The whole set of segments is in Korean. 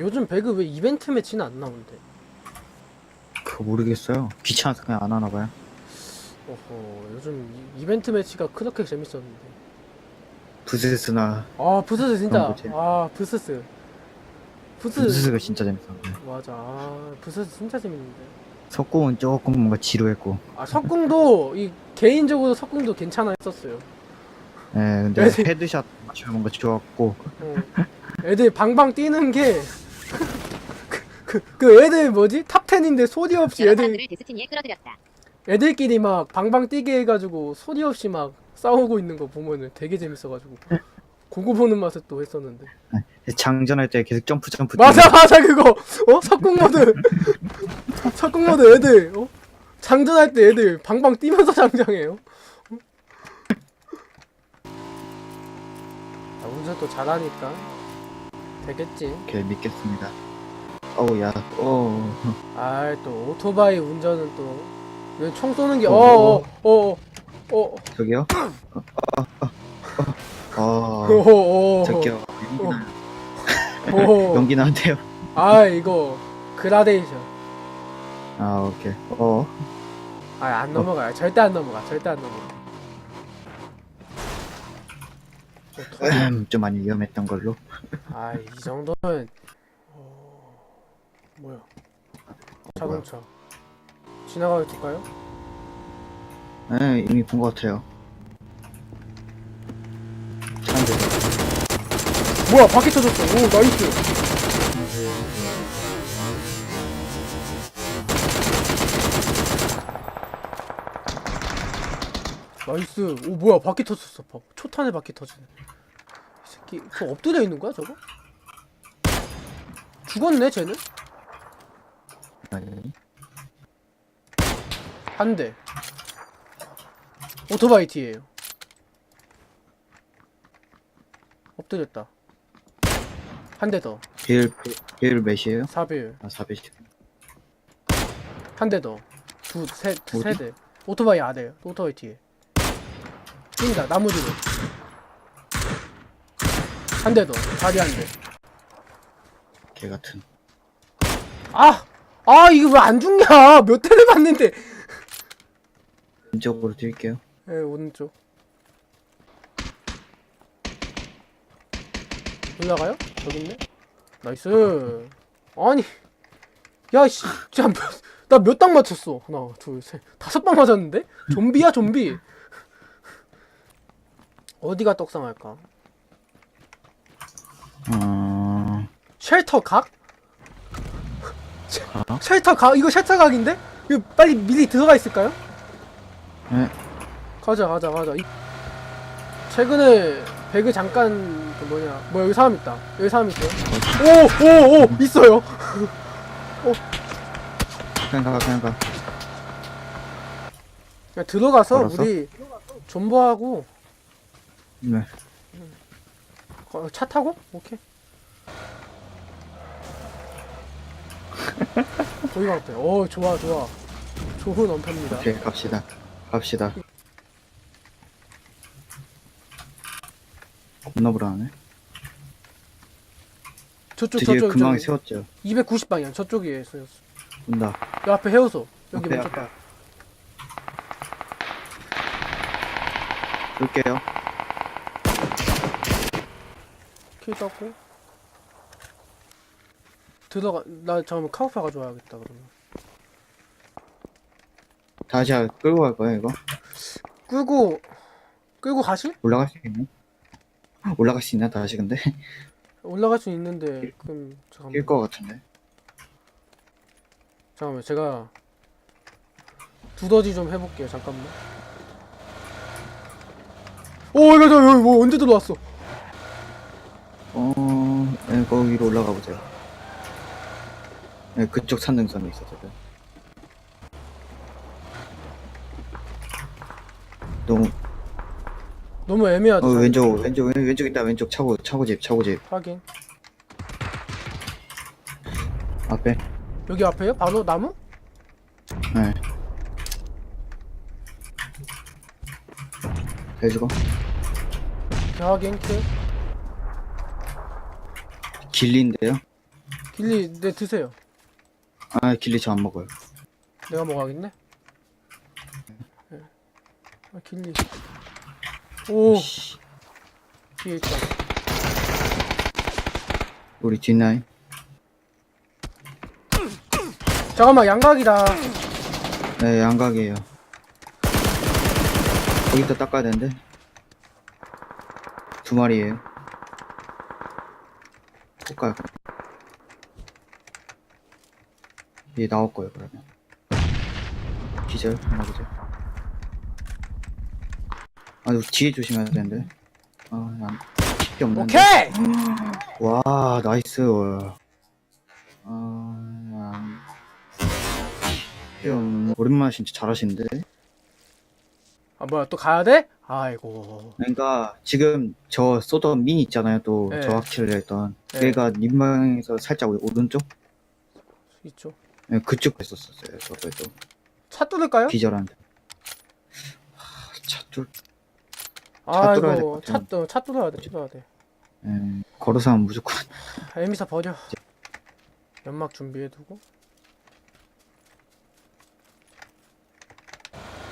요즘 배그 왜 이벤트 매치는 안 나오는데? 그거 모르겠어요. 귀찮아서 그냥 안 하나 봐요. 어허, 요즘 이- 이벤트 매치가 그렇게 재밌었는데. 부스스나 아, 부스스 진짜. 그런 거지. 아, 부스스. 부스. 부스스가 진짜 재밌었는데. 맞아. 아, 부스스 진짜 재밌는데. 석공은 조금 뭔가 지루했고. 아, 석궁도 이 개인적으로 석궁도 괜찮아 했었어요. 예, 근데 그래서- 헤드샷 맞추면 뭔가 좋았고. 어. 애들 방방 뛰는 게 그, 그, 그 애들 뭐지? 탑 10인데 소리 없이 애들 사람들을 데스티니에 끌어들였다. 애들끼리 막 방방 뛰게 해가지고 소리 없이 막 싸우고 있는 거 보면은 되게 재밌어가지고 그거 보는 맛에 또 했었는데 장전할 때 계속 점프 점프. 맞아 맞아 그거 어 석궁 모드 석궁 모드 애들 어 장전할 때 애들 방방 뛰면서 장전해요 어? 아, 운전 또 잘하니까 되겠지 이렇게 믿겠습니다. 어우 야, 어. 아 또 오토바이 운전은 또왜총 쏘는 게 어, 어어어 어 어, 어, 저기요? 어, 어, 어, 어, 어, 어, 어, 저기요. 어. 연기 나한테요. 아 이거 그라데이션 아 오케이. 어. 아안 넘어가 절대 안 넘어가 절대 안 넘어가 좀 많이 위험했던 걸로. 아 이 정도면 어... 뭐야 자동차 지나가도 될까요? 네, 이미 본 것 같아요. 차인데. 뭐야 바퀴 터졌어 오 나이스 나이스 오 뭐야 바퀴 터졌어 봐. 초탄에 바퀴 터지네 이 새끼 저 엎드려 있는 거야 저거? 죽었네 쟤는? 아니. 한대 오토바이 뒤에요 엎드렸다 한 대더 비율 비율 몇이에요? 4배율 아 400. 한대 더. 두, 세, 어디? 세 대. 오토바이 아래요. 오토바이 뒤에. 뛴다, 나무 뒤로. 한대 더. 다리 한 대. 개 같은. 아! 아, 이거 왜 안 죽냐! 몇 대를 맞는데! 왼쪽으로 뛸게요. 예, 오른쪽. 올라가요? 저기 있네? 나이스. 아니. 야, 씨. 진짜 몇, 나몇 당 맞췄어. 하나, 둘, 셋. 다섯 방 맞았는데? 좀비야, 좀비. 어디가 떡상할까? 어. 쉘터 각? 각? 쉘터 각? 이거 쉘터 각인데? 이거 빨리 미리 들어가 있을까요? 네. 가자 가자 가자 이- 최근에 배그 잠깐 그 뭐냐 뭐 여기 사람 있다 여기 사람 있어요 오오오 있어요 그냥 가 그냥 가. 그냥 들어가서 걸어서? 우리 존버하고 네. 거- 차 타고 오케이 거기 갈게 오 좋아 좋아 좋은 언패입니다 오케이 갑시다. 갑시다. 겁나 불안하네. 저쪽 뒤에 저쪽 금방 저쪽 세웠죠. 290방향 저쪽에 있어요 온다. 여 앞에 해우소 여기 앞에, 먼저 앞에. 쏠게요. 킬 떴고 들어가 나 잠깐만 카우파 가져와야겠다 그러면 다시 끌고 갈 거야 이거? 끌고 끌고 가실? 올라갈 수 있나? 올라갈 수 있나 다시 근데? 올라갈 수 있는데 그럼 잠깐만 낄거 같은데. 잠깐만 제가 두더지 좀 해볼게요 잠깐만 오 이거 저 여기 뭐 언제 들어왔어 어, 네, 거기로 올라가 보세요. 네, 그쪽 산등섬에 있었어요. 너무 너무 애매하다 어 왼쪽 왼쪽 왼- 왼쪽 있다 왼쪽 차고 차고집 차고집 확인 앞에 여기 앞에요? 바로 나무? 네 해주고 오케이, 확인 킬 길리인데요 길리 내 드세요. 아 길리 저 안 먹어요. 내가 먹어야겠네. 예. 아 길리. 오 씨, 뒤에 있다. 우리 뒷라인. 잠깐만 양각이다. 네 양각이에요. 거기다 닦아야 되는데. 두 마리예요. 볼까요? 얘 나올 거예요 그러면. 기절 하나 기절. 아 이거 뒤에 조심해야 되는데. 아 안. 쉽게 없는데. 오케이. 와 나이스 아... 좀 오랜만에 진짜 잘하시는데 아 뭐야 또 가야 돼? 아이고. 그러니까 지금 저 쏘던 민 있잖아요 또 네. 저 확킬을 했던 네. 걔가 님방에서 살짝 오른쪽? 있죠. 네, 그쪽 했었었어요 저도 차 뚫을까요? 기절한데 하, 차둘 뚫어야 될것 아이고 차, 같아요. 뚫- 차 뚫어야 돼. 뚫어야 돼. 예, 걸어서 하면 무조건 아, 에미사 버려. 연막 준비해두고.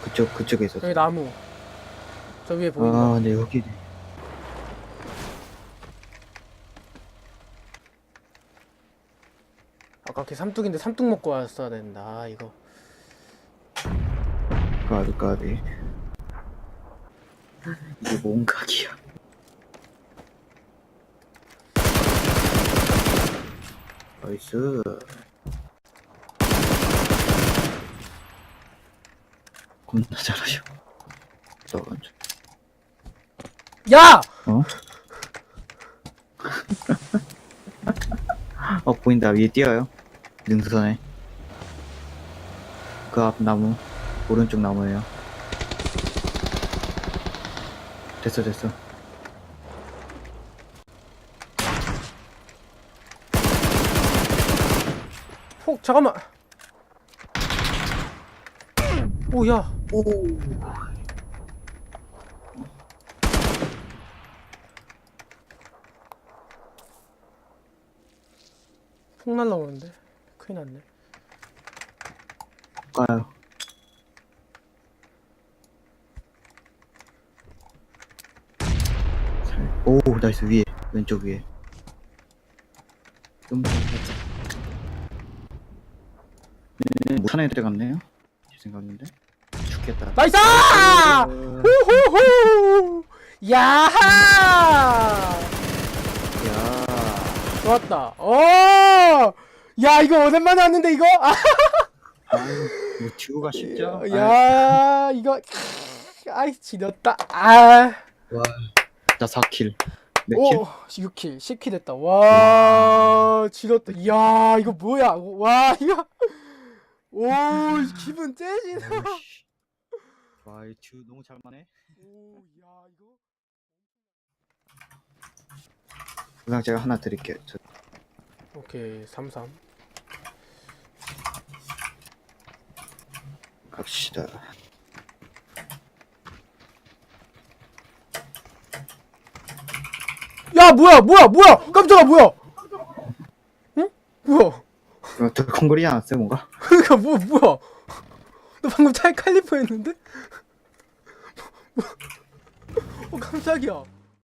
그쪽 그쪽에 여기 있었어요 나무. 저 위에 보인다. 아 근데 여기 아까 걔 삼뚝인데 삼뚝 먹고 왔어야 된다. 아, 이거. 까비 까비 이게 뭔 각이야 나이스 겁나 잘하셔 저건 좀- 야! 어? 어 보인다 위에 뛰어요 능선에 그 앞 나무 오른쪽 나무에요 됐어 됐어 폭 잠깐만. 오 야. 오 폭 날라오는데. 큰일 났네. 가요 살- 오 나이스 위에 왼쪽 위에 좀 네, 못 하는 애들 같네요 제 생각인데 죽겠다 나이스! 후후후! 야하! 야 좋았다. 어! 야 이거 오랜만에 왔는데 이거? 아, 듀오가 쉽죠? 야 이거 아이 지렸다. 아. 와, 나 4킬 몇 오, 킬? 6킬, 10킬 됐다. 와, 지렸다. 이야, 이거 뭐야? 와, 이거. 오, 기분 째지네. 와, 이 듀오 너무 잘만해 오, 야, 이거. 그냥 제가 하나 드릴게요 저 오케이, 33. 갑시다 야, 뭐야, 뭐야, 뭐야! 깜짝아, 뭐야! 응? 뭐야? 어, 덜컹거리지 않았어요 뭔가? 그니까, 뭐, 뭐야? 너 방금 차에 칼리퍼 했는데? 어, 깜짝이야.